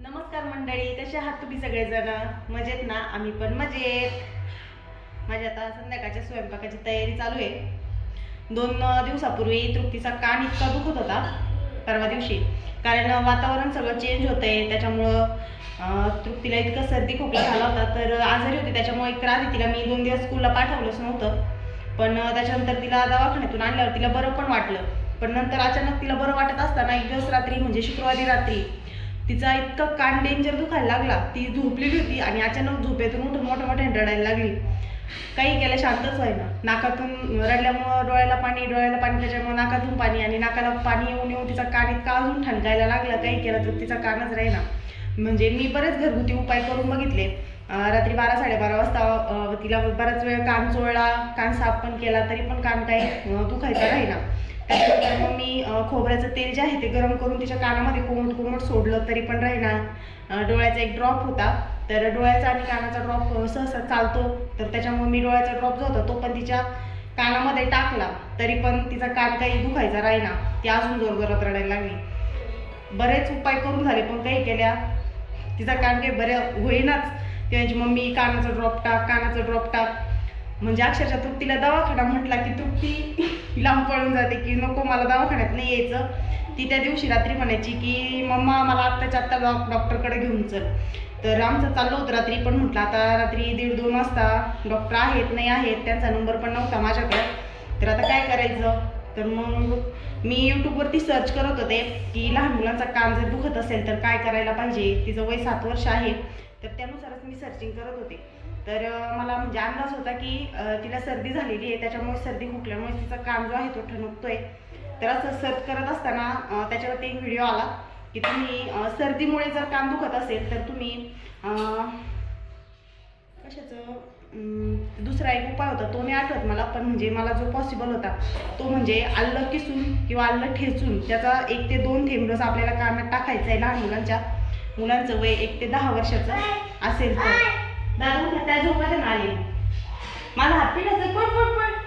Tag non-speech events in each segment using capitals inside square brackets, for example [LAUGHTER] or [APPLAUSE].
नमस्कार मंडळी कसे आहात तुम्ही सगळेजण? मजेत ना? आम्ही पण मजेत. माझी आता संध्याकाळच्या स्वयंपाकाची तयारी चालू आहे. दोन दिवसापूर्वी तृप्तीचा कान इतका दुखत होता परवा दिवशी. कारण वातावरण सगळं चेंज होत आहे त्याच्यामुळं तृप्तीला इतका सर्दी खोकला झाला होता तर आजारी होती. त्याच्यामुळे एक रात्री तिला मी दोन दिवस स्कूलला पाठवलंच नव्हतं. पण त्याच्यानंतर तिला दवाखान्यातून आणल्यावर तिला बरं पण वाटलं. पण नंतर अचानक तिला बरं वाटत असताना एक दिवस रात्री म्हणजे शुक्रवारी रात्री तिचा इतका कान डेंजर दुखायला लागला. ती झोपलेली होती आणि अचानक झोपेतून उठून मोठ्या मोठ्याने रडायला लागली. काही केलं शांतच व्हायना नाकातून रडल्यामुळं डोळ्याला पाणी डोळ्याला पाणी त्याच्यामुळं नाकातून पाणी आणि नाकाला पाणी येऊन येऊन तिचा कान इतका अजून ठणकायला लागला. काही केलं तर तिचा कानच राहीना. म्हणजे मी बरेच घरगुती उपाय करून बघितले. रात्री बारा साडेबारा वाजता तिला बराच वेळ कान चोळला कान साफ पण केला तरी पण कान काही अं, दुखायचा राहीना. त्याच्यानंतर मग मी खोबऱ्याचं तेल जे आहे ते गरम करून तिच्या कानामध्ये कोमट कोमट सोडलं तरी पण राहीना. डोळ्याचा एक ड्रॉप होता. तर डोळ्याचा आणि कानाचा ड्रॉप सहसा चालतो. तर त्याच्यामुळे मी डोळ्याचा ड्रॉप जो होता तो पण तिच्या कानामध्ये टाकला. तरी पण तिचा कान काही दुखायचा राहीना. ती अजून जोर जोरात रडायला लागली. बरेच उपाय करून झाले पण काही केल्या. तिचा कान काही बरे होईनाच. ती मम्मी कानाचा ड्रॉप टाक कानाचा ड्रॉप टाक. म्हणजे अक्षरशः तृप्तीला दवाखाना म्हटला की तृप्ती [LAUGHS] लांब पळून जाते की नको मला दवाखान्यात नाही यायचं. ती त्या दिवशी रात्री म्हणायची की मम्मा मला आत्ताच्या आत्ता डॉ डॉक्टरकडे घेऊन चल. तर आमचं चाललं होतं रात्री पण म्हटलं आता रात्री दीड दोन वाजता डॉक्टर आहेत नाही आहेत त्यांचा नंबर पण नव्हता माझ्याकडे. तर आता काय करायचं? तर मग मी यूट्यूबवरती सर्च करत होते की लहान मुलांचा कान जर दुखत असेल तर काय करायला पाहिजे? तिचं वय सात वर्ष आहे. तर त्यानुसारच मी सर्चिंग करत होते. तर मला म्हणजे अंदाज होता की तिला सर्दी झालेली आहे त्याच्यामुळे सर्दी खोकल्यामुळे तिचा काम जो आहे तो ठणकतोय. तर असं सर्च करत असताना त्याच्यावरती एक व्हिडिओ आला की तुम्ही सर्दीमुळे जर काम दुखत असेल तर तुम्ही कशाचं दुसरा एक उपाय होता तो नाही आठवत मला पण म्हणजे मला जो पॉसिबल होता तो म्हणजे आलं किसून किंवा आलं ठेचून त्याचा एक ते दोन थेंब रस आपल्याला कानात टाकायचा आहे लहान मुलांच्या. मुलांचं वय एक ते दहा वर्षाचं असेल तर. दादू त्या झोपात आले. माझा पड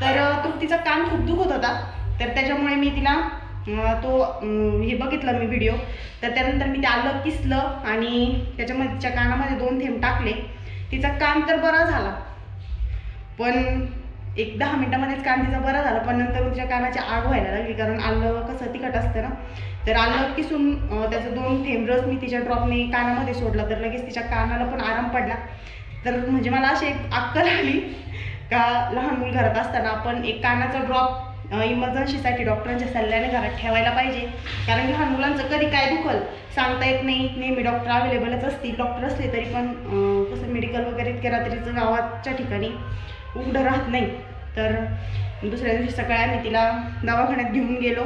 तर तो तिचा कान खूप दुखत होता. तर त्याच्यामुळे मी तिला तो हे बघितलं मी व्हिडिओ तर त्यानंतर मी ते आलं किसलं आणि त्याच्यामध्ये तिच्या कानामध्ये दोन थेंब टाकले. तिचा कान तर बरा झाला. पण एक दहा मिनिटामध्येच कान बरा झाला पण नंतर तिच्या कानाची आग व्हायला लागली कारण आलं कसं तिखट असतं ना. तर आलं किसून त्याचं दोन थेंब रस मी तिच्या ड्रॉपने कानामध्ये सोडला तर लगेच तिच्या कानाला पण आराम पडला. तर म्हणजे मला अशी एक अक्कल आली का लहान मूल घरात असताना आपण एक कानाचा ड्रॉप इमर्जन्सीसाठी डॉक्टरांच्या सल्ल्याने घरात ठेवायला पाहिजे. कारण लहान मुलांचं कधी काय दुखल सांगता येत नाही नेहमी डॉक्टर अवेलेबलच असतील डॉक्टर असले तरी पण कसं मेडिकल वगैरे इतक्या रात्रीचं गावाच्या ठिकाणी. उघडं राहत नाही. तर दुसऱ्या दिवशी सकाळी आम्ही तिला दवाखान्यात घेऊन गेलो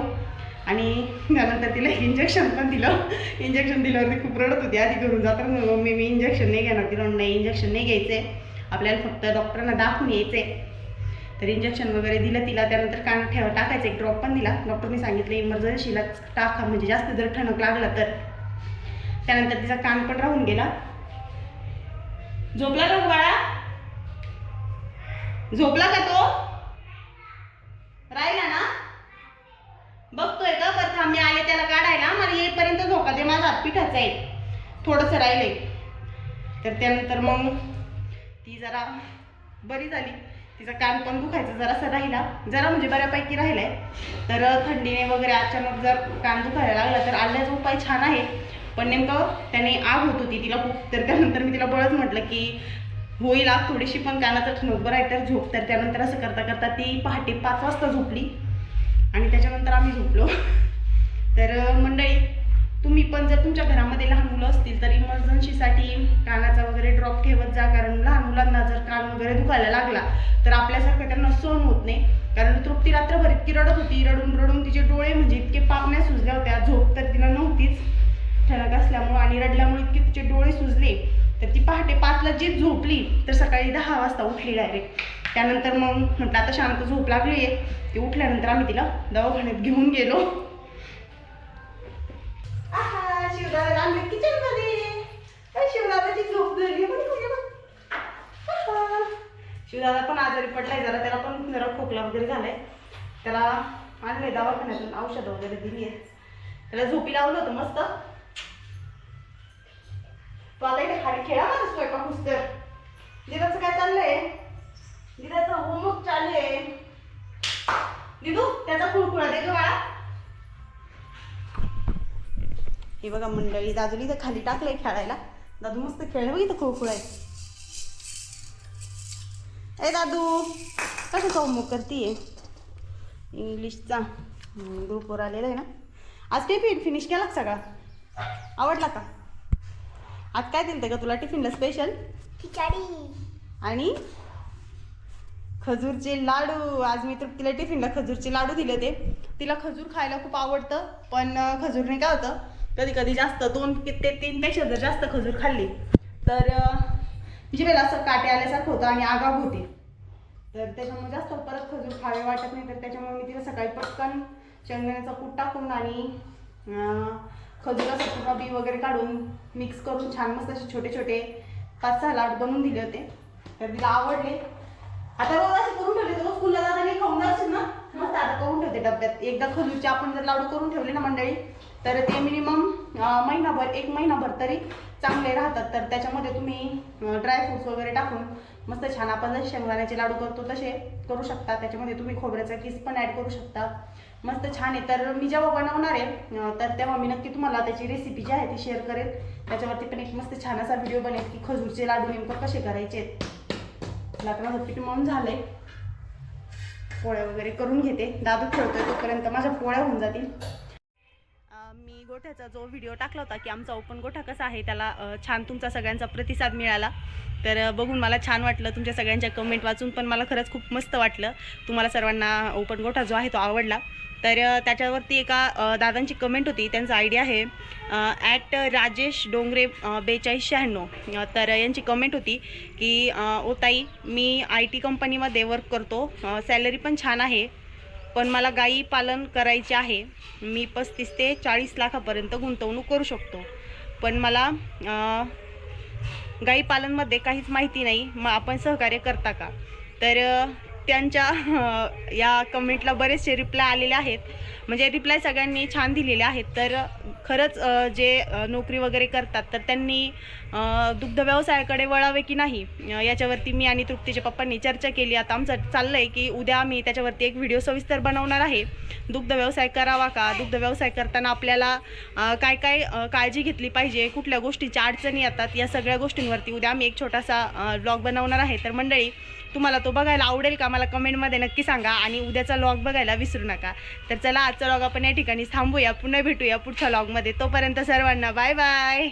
आणि त्यानंतर तिला इंजेक्शन पण दिलं. इंजेक्शन दिल्यावरती खूप रडत होती. आधी घरून जातात मम्मी मी इंजेक्शन नाही घेणार. तिला नाही इंजेक्शन नाही घ्यायचे आपल्याला फक्त डॉक्टरांना दाखवून यायचे तर इंजेक्शन वगैरे दिलं तिला. त्यानंतर कान ठेवा टाकायचं. एक ड्रॉप पण दिला. डॉक्टरनी सांगितलं इमर्जन्सीला टाका. म्हणजे जास्त जर ठणक लागला तर. त्यानंतर तिचा कान पण राहून गेला. झोपला का बाळा? झोपला का तो? राहिला ना? बघतोय का? बरं थांब मी आले त्याला काढायला. मला येईपर्यंत झोका दे माझा पिठाचा आहे. थोडंसं राहिलंय. तर त्यानंतर मग ती जरा बरी झाली. तिचा कान पण दुखायचा जरासा राहिला. जरा म्हणजे बऱ्यापैकी राहिलाय. तर थंडीने वगैरे अचानक जर कान दुखायला लागला तर आल्याचा उपाय छान आहे. पण नेमकं त्याने आग होत होती तिला खूप. तर त्यानंतर मी तिला बळच म्हटलं की होईल आग थोडीशी पण कानाचा ठणक बरं आहे तर झोप तर त्यानंतर असं करता करता ती पहाटे पाच वाजता झोपली. आणि त्याच्यानंतर आम्ही झोपलो. तर मंडळी तुम्ही पण जर तुमच्या घरामध्ये लहान मुलं असतील तर इमर्जन्सीसाठी कानाचा वगैरे ड्रॉप ठेवत जा. कारण लहान मुलांना जर कान वगैरे दुखायला लागला तर आपल्यासारखं त्यांना सहन होत नाही. कारण तृप्ती रात्रभर इतकी रडत होती. रडून रडून तिचे डोळे म्हणजे इतके पापण्या सुजल्या होत्या. झोप तर तिला नव्हतीच. ठणक असल्यामुळं आणि रडल्यामुळे इतके तिचे डोळे सुजले. तर ती पहाटे पाचला जी झोपली तर सकाळी दहा वाजता उठली डायरेक्ट त्यानंतर मग म्हटलं आता शांत झोप लागली आहे ती उठल्यानंतर आम्ही तिला दवाखान्यात घेऊन गेलो. आहा, शिवदादा शिवदादाची झोप झाली शिवदादा पण आजारी पडलाय जरा त्याला पण जरा खोकला वगैरे झालाय. त्याला आणलंय दवाखान्यातून औषधं वगैरे दिली आहे त्याला झोपी लावलं होतं मस्त. तो आता इथे खाली खेळा माझा स्वयंपाक पुस्तर दिदाचं काय चाललंय? दिदाचं होमवर्क चालू आहे. दिदू त्याचा कुळकुळा दे गा हे बघा मंडळी दादूला इथं खाली टाकलंय खेळायला. दादू मस्त खेळलं बघ इथं कुळकुळा आहे. ए दादू कसं होमवर्क करतीये? इंग्लिशचा. ग्रुपवर आलेला आहे ना. आज टिफिन फिनिश केला सगळा? आवडला का? आज काय दिलं का तुला टिफिनला स्पेशल खिचडी. आणि? खजूरचे लाडू. आज मी तर तिला टिफिनला खजूरचे लाडू दिले होते. तिला खजूर खायला खूप आवडतं पण खजूरने काय होतं कधी कधी जास्त दोन ते तीनपेक्षा जर जास्त खजूर खाल्ली तर अं, जिभेला असं काटे आल्यासारखं होतं आणि आगाव होते. तर त्याच्यामुळे जास्त परत खजूर खावे वाटत नाही तर त्याच्यामुळे मी तिला सकाळी पटकन शेंगदाण्याचा कूट टाकून आणि खजूराचं पूर्ण बी वगैरे काढून मिक्स करून छान मस्त असे छोटे छोटे पाच सहा लाडू बनवून दिले होते. तर तिला आवडले. आता रोज असे करून ठेवले रोज स्कूलला नाही खाऊन असेल ना? मस्त आता करून ठेवते डब्यात. एकदा खजूरचे आपण जर लाडू करून ठेवले ना मंडळी तर ते मिनिमम महिनाभर एक महिनाभर तरी चांगले राहतात. तर त्याच्यामध्ये तुम्ही ड्रायफ्रुट्स वगैरे टाकून मस्त छान आपण शेंगदाण्याचे लाडू करतो तसे करू शकता. त्याच्यामध्ये तुम्ही खोबऱ्याचा किस पण ॲड करू शकता. मस्त छान आहे. तर मी जेव्हा बनवणार आहे तर तेव्हा मी नक्की तुम्हाला त्याची रेसिपी जी आहे ती शेअर करेल. त्याच्यावरती पण एक मस्त छान असा व्हिडिओ बनेल की खजूरचे लाडू नेमकं कसे करायचे आहेत. लाकडाचं पीठ मळून झालंय. पोळ्या वगैरे करून घेते. दादू खेळतोय तोपर्यंत माझ्या पोळ्या होऊन जातील. गोठ्याचा जो व्हिडिओ टाकला होता की आमचा ओपन गोठा कसा आहे त्याला छान तुमचा सगळ्यांचा प्रतिसाद मिळाला. तर बघून मला छान वाटलं तुमच्या सगळ्यांच्या कमेंट वाचून पण मला खरंच खूप मस्त वाटलं. तुम्हाला सर्वांना ओपन गोठा जो आहे तो आवडला. तर त्याच्यावरती एका दादांची कमेंट होती. त्यांचा आयडिया आहे ॲट राजेश डोंगरे बेचाळीस शहाण्णव तर यांची कमेंट होती की ओताई ओ ताई मी आय टी कंपनीमध्ये वर्क करतो. सॅलरी पण छान आहे. पण मला गाई पालन करायचे आहे. मी पस्तीस ते चाळीस लाखापर्यंत गुंतवणूक करू शकतो. पण मला गाई पालनमध्ये काहीच माहिती नाही. मग आपण सहकार्य करता का? तर त्यांच्या या कमेंटला बरेचसे रिप्लाय आलेले आहेत. म्हणजे रिप्लाय सगळ्यांनी छान दिलेले आहेत. तर खरंच जे नोकरी वगैरे करतात तर त्यांनी दुग्ध व्यवसायाकडे वळावे की नाही? याच्यावरती मी आणि तृप्तीच्या पप्पांनी चर्चा केली. आता आमचं चाललं आहे की उद्या आम्ही त्याच्यावरती एक व्हिडिओ सविस्तर बनवणार आहे. दुग्ध व्यवसाय करावा का? दुग्ध व्यवसाय करताना आपल्याला काय काय काळजी घेतली पाहिजे? कुठल्या गोष्टीच्या अडचणी येतात? या सगळ्या गोष्टींवरती उद्या आम्ही एक छोटासा ब्लॉग बनवणार आहे. तर मंडळी तुम्हाला तो बघायला आवडेल का मला कमेंटमध्ये नक्की सांगा. आणि उद्याचा लॉग बघायला विसरू नका. तर चला आजचा लॉग आपण या ठिकाणी थांबूया. पुन्हा भेटूया पुढच्या लॉगमध्ये तोपर्यंत सर्वांना बाय बाय